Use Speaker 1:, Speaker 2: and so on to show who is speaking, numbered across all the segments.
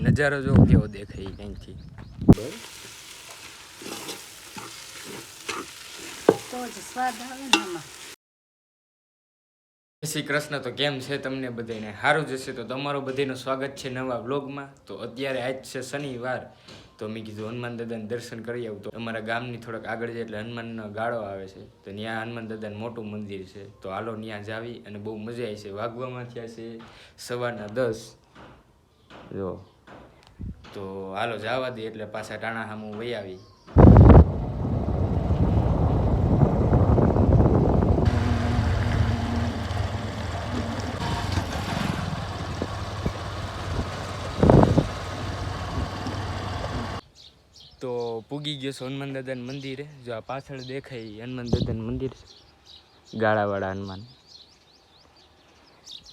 Speaker 1: નજારો જો કેવો દેખાય અહીંથી જય શ્રી કૃષ્ણ તો કેમ છે તમને બધાને સારું જશે તો તમારું બધાનું સ્વાગત છે નવા વ્લોગમાં. તો અત્યારે આજ છે શનિવાર. તો મેં કીધું હનુમાન દાદાને દર્શન કરી આવું. તો અમારા ગામની થોડાક આગળ છે એટલે હનુમાનનો ગાળો આવે છે. તો ત્યાં હનુમાન દાદાનું મોટું મંદિર છે. તો હાલો ત્યાં જાવી અને બહુ મજા આવી છે. વાગવામાં થયા છે સવારના દસ. જો. તો હાલો જવા દે એટલે પાછા ટાણા સામું વહી આવી. તો પૂગી ગયો છે હનુમાન દાદાનું મંદિરે. જો આ પાછળ દેખાય હનુમાન દાદાનું મંદિર છે. ગાળાવાળા હનુમાન.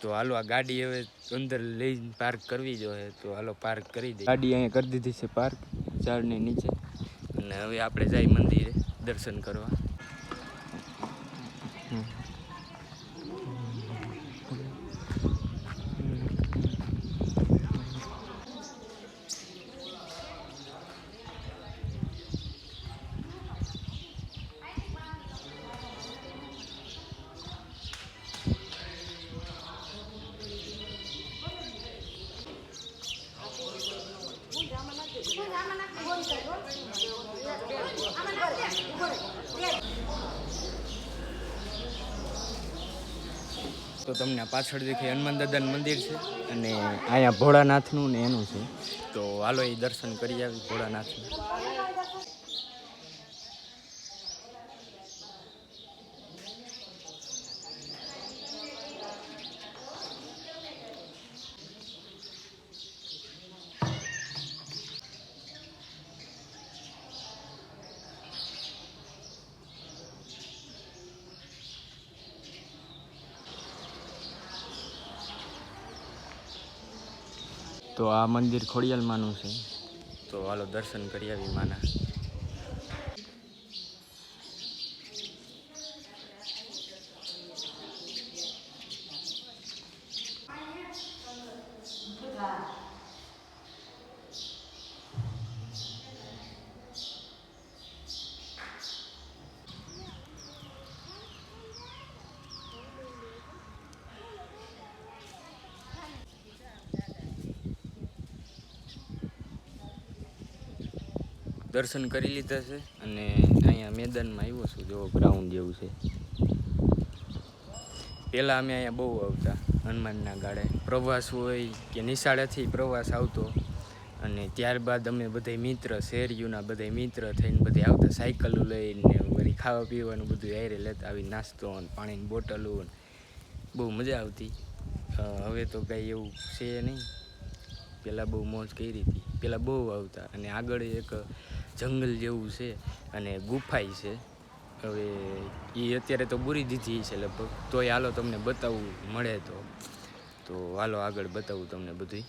Speaker 1: તો હાલો આ ગાડી હવે અંદર લઈને પાર્ક કરવી જોઈએ તો હાલો પાર્ક કરી દઈએ. ગાડી અહીંયા કરી દીધી છે પાર્ક ઝાડની નીચે. અને હવે આપણે જઈ મંદિરે દર્શન કરવા. તો તમને પાછળ દેખાય હનુમાન દાદાનું મંદિર છે અને અહીંયા ભોળાનાથનું ને એનું છે. તો હાલો એ દર્શન કરી આવી ભોળાનાથનું. તો આ મંદિર ખોડિયાલમાંનું છે. તો હાલો દર્શન કરી આવી માના. દર્શન કરી લીધા છે અને અહીંયા મેદાનમાં આવ્યો છું, જો ગ્રાઉન્ડ જેવું છે. પહેલાં અમે અહીંયા બહુ આવતા, હનુમાનના ગાળે. પ્રવાસ હોય કે નિશાળેથી પ્રવાસ આવતો અને ત્યારબાદ અમે બધા મિત્ર શેરીઓના બધા મિત્ર થઈને બધે આવતા, સાયકલો લઈને વળી ખાવા પીવાનું બધું એરે લેતા આવી, નાસ્તો અને પાણીની બોટલો બહુ મજા આવતી. હવે તો કાંઈ એવું છે નહીં. પહેલાં બહુ મોજ કરી હતી. પહેલાં બહુ આવતા અને આગળ એક જંગલ જેવું છે અને ગુફાઈ છે. હવે એ અત્યારે તો બુરી દીધી છે લગભગ. તોય હાલો તમને બતાવવું મળે તો. તો હાલો આગળ બતાવું તમને બધું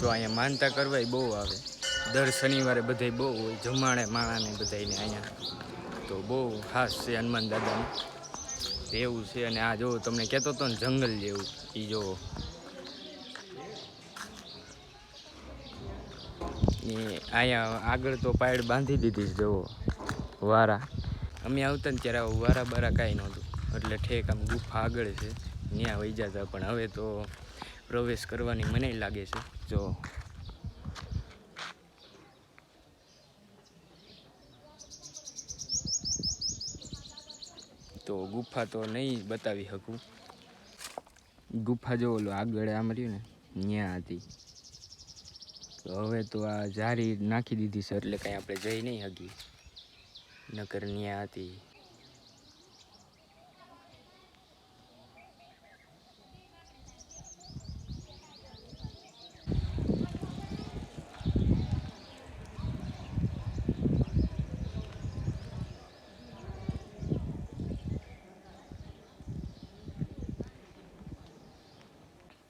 Speaker 1: તો અહીંયા માનતા કરવાય બહુ આવે. દર શનિવારે બધાય બહુ હોય, જમાડે માણાને બધાયને અહીંયા. તો બહુ ખાસ છે હનુમાન દાદાનું. એવું છે અને આ જો તમને કહેતો હતો ને જંગલ જેવું એ જો. અહીંયા આગળ તો પાયડ બાંધી દીધી છે, જુઓ. વારા. અમે આવતા ને ત્યારે વારા બારા કાંઈ નહોતું. એટલે ઠેક આમ ગુફા આગળ છે. ત્યાં વહી જતા, પણ હવે તો પ્રવેશ કરવાની મને લાગે છે. જો તો ગુફા તો નહીં બતાવી શકું. ગુફા જો ઓલો આગળ આમ રહ્યું ને ત્યાં હતી. તો હવે તો આ જારી નાખી દીધી છે, એટલે કાંઈ આપણે જઈ નહીં હકી નકર ત્યાં હતી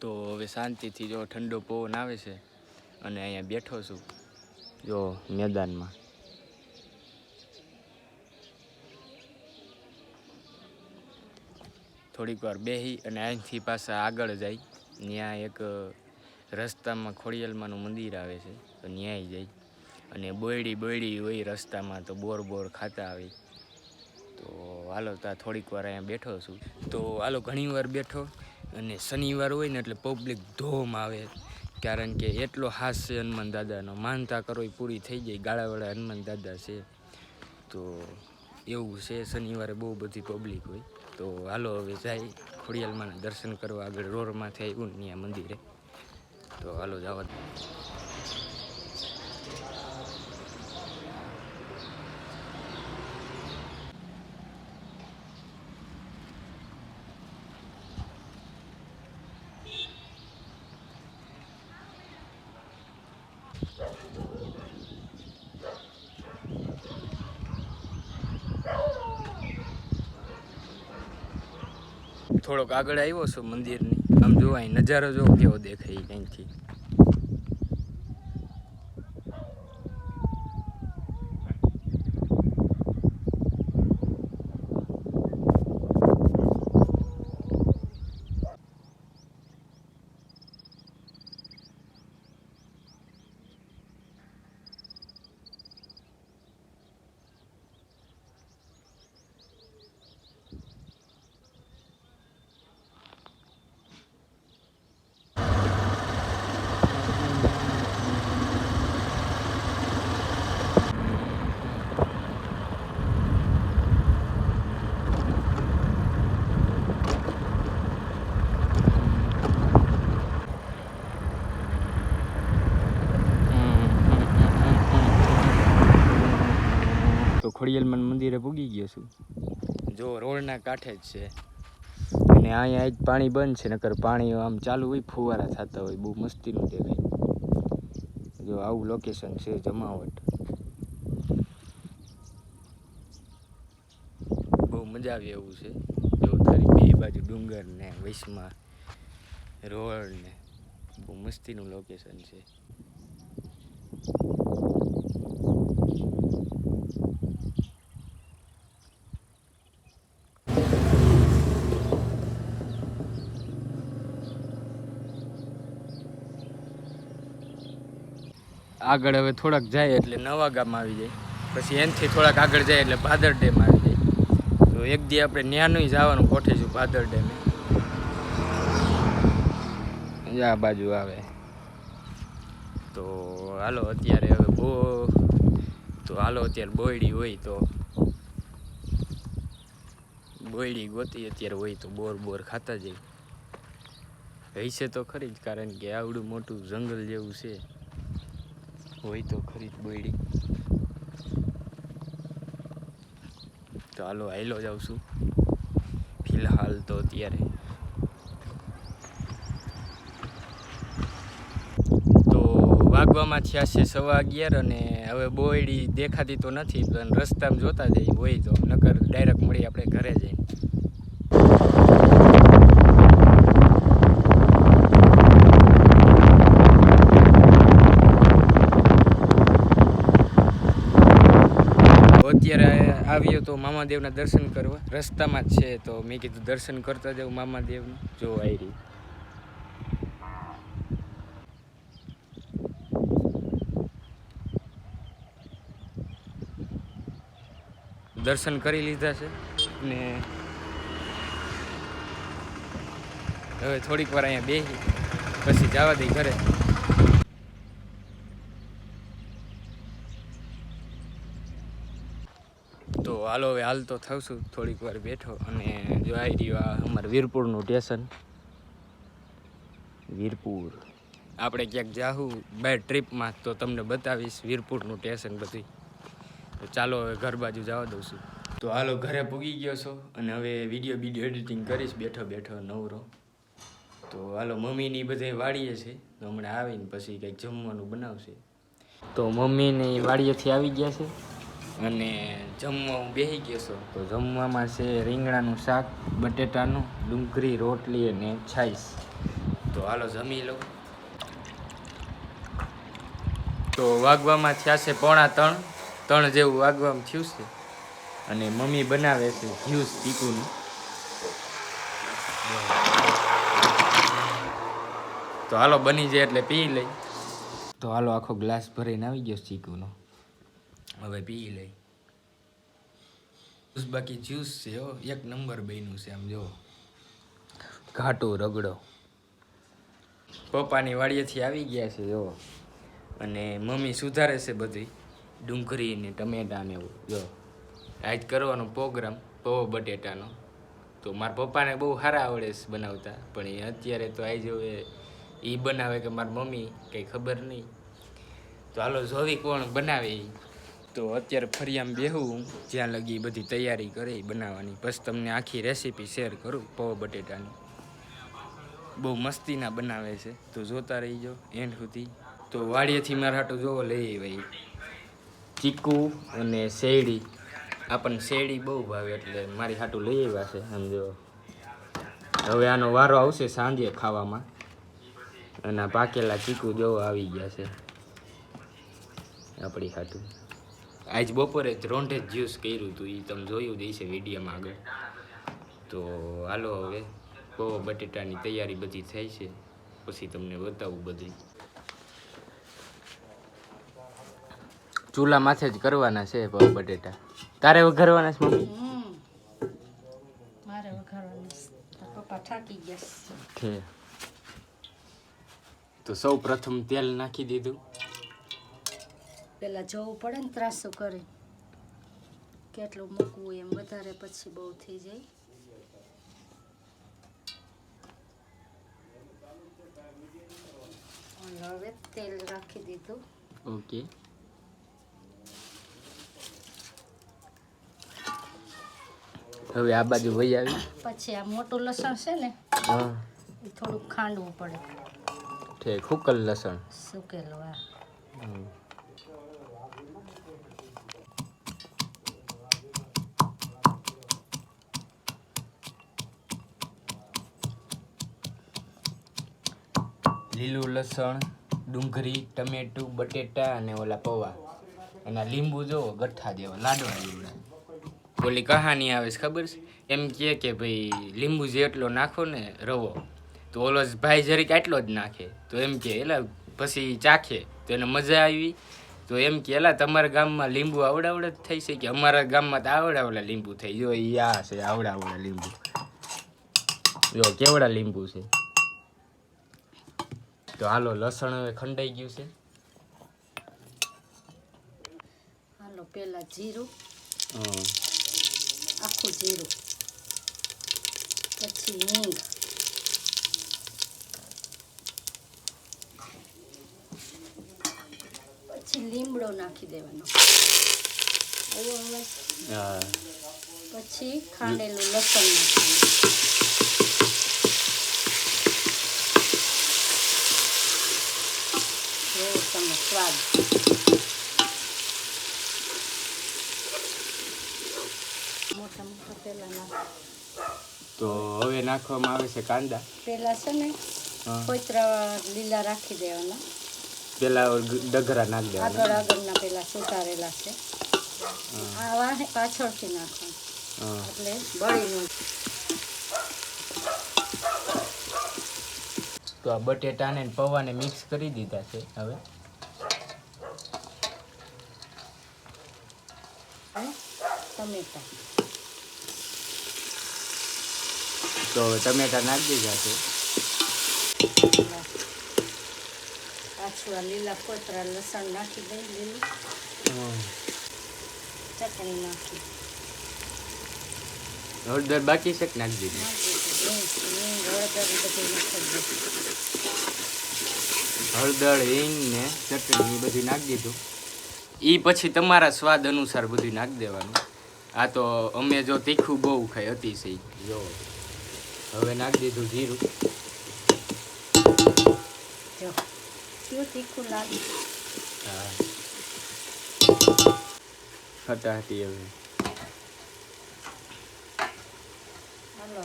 Speaker 1: તો હવે શાંતિથી જો ઠંડો પવન આવે છે અને અહીંયા બેઠો છું, જો મેદાનમાં. થોડીક વાર બેસી અને અહીંથી પાછા આગળ જાય. ત્યાં એક રસ્તામાં ખોડિયલમાંનું મંદિર આવે છે, તો ન્યાય જાય. અને બોયડી બોયડી હોય રસ્તામાં તો બોર બોર ખાતા આવે તો હાલો ત્યાં થોડીક વાર અહીંયા બેઠો છું. તો હાલો ઘણી વાર બેઠો. અને શનિવાર હોય ને એટલે પબ્લિક ધોમ આવે. કારણ કે એટલો હાસ છે હનુમાન દાદાનો. માનતા કરો એ પૂરી થઈ જાય. ગાળાવાળા હનુમાન દાદા છે. તો એવું છે, શનિવારે બહુ બધી પબ્લિક હોય. તો હાલો હવે જાય ખોડિયાલમાંના દર્શન કરવા. આગળ રોડમાંથી આવ્યું ને ત્યાં મંદિરે. તો હાલો જવા થોડોક આગળ આવ્યો છું મંદિરની. આમ જોવાય નજારો જો કેવો દેખાય અહીંથી ખોડિયાલમાન મંદિરે પૂગી ગયો છું. જો રોડના કાંઠે જ છે. અને અહીંયા જ પાણી બંધ છે નકર પાણી આમ ચાલુ હોય ફુવારા થતા હોય બહુ મસ્તીનું દેખાય જો આવું લોકેશન છે જમાવટ. બહુ મજા આવે એવું છે. જો તારી બે બાજુ ડુંગર ને વૈશ્મા રોડ ને. બહુ મસ્તીનું લોકેશન છે. આગળ હવે થોડાક જાય એટલે નવા ગામ આવી જાય. પછી એનથી થોડાક આગળ જાય એટલે ભાદર ડેમ આવી જાય. તો એક દી આપણે ન્યાનું જવાનું ગોઠવીશું ભાદર ડેમે. આ બાજુ આવે. તો હાલો અત્યારે હવે બહુ તો હાલો અત્યારે બોયડી હોય તો. બોયડી ગોતી અત્યારે હોય તો બોર બોર ખાતા જઈ હૈશે તો ખરી જ, કારણ કે આવડું મોટું જંગલ જેવું છે. હોય તો ખરી જ બોયડી તો હાલો હાઈલો જાઉં છું. ફિલહાલ તો અત્યારે. તો વાગવામાં થયા છે સવા અગિયાર અને હવે બોયડી દેખાતી તો નથી, પણ રસ્તામાં જોતા જઈ હોય તો. નકર ડાયરેક્ટ મળી આપણે ઘરે જઈને. અત્યારે આવ્યો તો મામાદેવના દર્શન કરવા. રસ્તામાં જ છે તો મેં કીધું દર્શન કરતા જાઉં મામાદેવનું. જો આવી રહી. દર્શન કરી લીધા છે ને હવે થોડીક વાર અહીંયા બેસી પછી જવા દઈ ઘરે તો હાલો હવે હાલ તો થશું થોડીક વાર બેઠો અને જો આવી રહ્યું આ અમારે વીરપુરનું સ્ટેશન. વીરપુર. આપણે ક્યાંક જાહું બાય ટ્રીપમાં તો તમને બતાવીશ વીરપુરનું સ્ટેશન બધું તો ચાલો હવે ઘર બાજુ જવા દઉં છું. તો હાલો ઘરે પૂગી ગયો છો અને હવે વીડિયો બીડીયો એડિટિંગ કરીશ. બેઠો બેઠો નવરો. તો હાલો મમ્મીની બધે વાડીએ છે. તો હમણાં આવીને પછી કંઈક જમવાનું બનાવશે. તો મમ્મીને એ વાડીએથી આવી ગયા છે? અને જમવા હું બેસી ગયો છું. તો જમવામાં છે રીંગણાનું શાક, બટેટાનું, ડુંગળી, રોટલી અને છાઈસ. તો હાલો જમી લઉં. તો વાગવામાં થયા છે પોણા ત્રણ. ત્રણ જેવું વાગવામાં થયું છે. અને મમ્મી બનાવે છે જ્યુસ ચીકુનું. તો હાલો બની જાય એટલે પી લઈ. તો હાલો આખો ગ્લાસ ભરીને આવી ગયો ચીકુનો. હવે પી લઈ. બાકી જ્યુસ છે હો, એક નંબર બન્યું છે આમ જો. ઘાટો રગડો. પપ્પાની વાડીએથી આવી ગયા છે જો. અને મમ્મી સુધારે છે બધી. ડુંગળી ને ટમેટા ને એવું, જો. આજ કરવાનો પ્રોગ્રામ પવો બટેટાનો. તો મારા પપ્પાને બહુ સારા આવડે છે બનાવતા. પણ એ અત્યારે તો આજ હવે એ બનાવે કે મારી મમ્મી, કંઈ ખબર નહીં. તો હાલો, જોવી કોણ બનાવે. તો અત્યારે ફરી આમ બેહું, જ્યાં લગી બધી તૈયારી કરે બનાવવાની. પછી તમને આખી રેસીપી શેર કરું પૌ બટેટાની. બહુ મસ્તીના બનાવે છે. તો જોતા રહીજો એન્ડ સુધી. તો વાડીએથી મારા હાટું જોવો લઈ ભાઈ ચીકુ અને શેરડી. આપણને શેરડી બહુ ભાવે એટલે મારી હાટું લઈ આવ્યા છે સમજો હવે આનો વારો આવશે સાંજે ખાવામાં. અને પાકેલા ચીકુ જેવો આવી ગયા છે. આપણી હાટું. આજ બપોરે જ જ્યુસ કર્યું હતું એ તમે જોયું દેશે મીડિયામાં વિડીયોમાં આગળ. તો હાલો હવે પૌવા બટેટાની તૈયારી બધી થઈ છે. પછી તમને બતાવું બધી. ચૂલા માથે જ કરવાના છે પૌવા બટેટા. તારે વઘારવાના છે મમ્મી?
Speaker 2: મારે વઘારવાના પપ્પા થાકી ગયા. છે.
Speaker 1: તો સૌ પ્રથમ તેલ નાખી દીધું.
Speaker 2: પેલા જવું પડે ને ત્રાસું કરી. કેટલું મૂકવું એમ વધારે પછી બહુ થઈ જાય. હવે તેલ રાખી દીધું.
Speaker 1: ઓકે. હવે આ બાજુ વહી આવી.
Speaker 2: પછી આ મોટું લસણ છે ને
Speaker 1: હા.
Speaker 2: એ થોડુંક ખાંડવું પડે.
Speaker 1: ઠીક હુકલ લસણ.
Speaker 2: સુકેલું આ
Speaker 1: લીલું લસણ, ડુંગળી, ટમેટું, બટેટા અને ઓલા પૌવા. એના લીંબુ જો ગઠ્ઠા દેવા, લાડવા જેવડા ઓલી કહાની આવે છે, ખબર છે? એમ કહે કે ભાઈ, લીંબુ જેટલો નાખો ને રવો, તો ઓલો ભાઈ જરીક આટલો જ નાખે. તો એમ કે એલા, પછી ચાખે. તો એને મજા આવી. તો એમ કે એલા, તમારા ગામમાં લીંબુ આવડાવડે જ થઈ છે કે અમારા ગામમાં તો આવડાવડા લીંબુ થઈ. જો યા છે, આવડાવડા લીંબુ. જો, કેવડા લીંબુ છે? તો હાલો લસણ હવે ખંડાઈ ગયું છે.
Speaker 2: હાલો પેલા જીરું આખું જીરું પછી હિંગ પછી લીમડો નાખી દેવાનો. પછી ખાંડેલું લસણ નાખવાનું જોવો તમે સ્વાદ. મોટા મોટા પેલા નાખ
Speaker 1: તો હવે નાખવામાં આવે છે કાંદા.
Speaker 2: પેલા છે ને
Speaker 1: હા.
Speaker 2: કોઈતરા લીલા રાખી દેવાના.
Speaker 1: પેલા ડગરા નાખી
Speaker 2: આગળ
Speaker 1: દેવાના
Speaker 2: આગળના પેલા સુધારેલા છે. આ વાહે પાછળથી
Speaker 1: હા.
Speaker 2: એટલે બળી
Speaker 1: તો આ બટેટાને ને પૌવાને મિક્સ કરી દીધા છે હવે.
Speaker 2: ટમેટા.
Speaker 1: તો ટમેટા નાખી દીધા છે.
Speaker 2: પાછું આ લીલા કોતરા લસણ નાખી દઈ લીલું ચટણી નાખી.
Speaker 1: હળદર બાકી છે નાખી દીધી?
Speaker 2: હળદર
Speaker 1: હિંગ ને ચટણી બધી બધું નાખી દીધું. એ પછી તમારા સ્વાદ અનુસાર બધું નાખી દેવાનું. આ તો અમે જો તીખું બહુ ખાઈ અતિશય. જો હવે નાખી દીધું જીરું. હટાહટી હવે.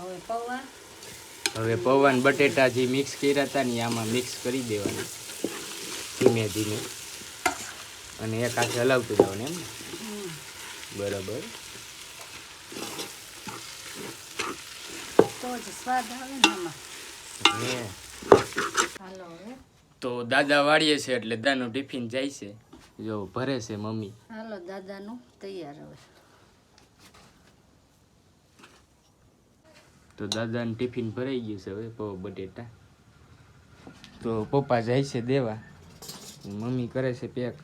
Speaker 2: હવે પૌવા.
Speaker 1: હવે પૌવાન બટેટા જે મિક્સ કર્યા હતા ને આમાં મિક્સ કરી દેવાનું. ધીમે ધીમે. અને એક હાથે હલાવતું જવાનું એમ ને? બરાબર.
Speaker 2: તો જ સ્વાદ આવે ને આમાં? હાલો હવે.
Speaker 1: તો દાદા વાળીએ છે એટલે દાદાનું ટિફિન જાય છે. જો ભરે છે મમ્મી.
Speaker 2: હાલો દાદાનું તૈયાર હવે.
Speaker 1: તો દાદાનું ટિફિન ભરાઈ ગયું છે હવે પૌ બટેટા. તો પપ્પા જાય છે દેવા. મમ્મી કરે છે પેક.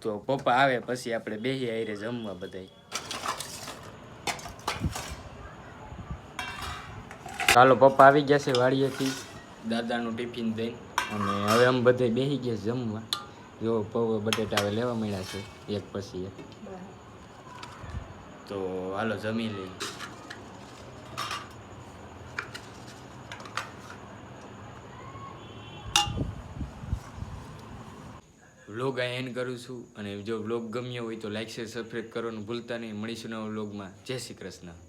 Speaker 1: તો પપ્પા આવે પછી આપણે બેહી આવીને જમવા બધાય. ચાલો પપ્પા આવી ગયા છે વાડીએથી. દાદાનું ટિફિન દઈને અને હવે અમે બધે બેસી ગયા જમવા. જો પૌવા બટેટા હવે લેવા મળ્યા છે એક પછી એક. તો હાલો જમી લઈએ. વ્લોગ આ એન્ડ કરું છું. અને જો વ્લોગ ગમ્યો હોય તો લાઈક શેર સબસ્ક્રાઈબ કરવાનું ભૂલતા નહીં. મળીશું નવા વ્લોગમાં જય શ્રી કૃષ્ણ.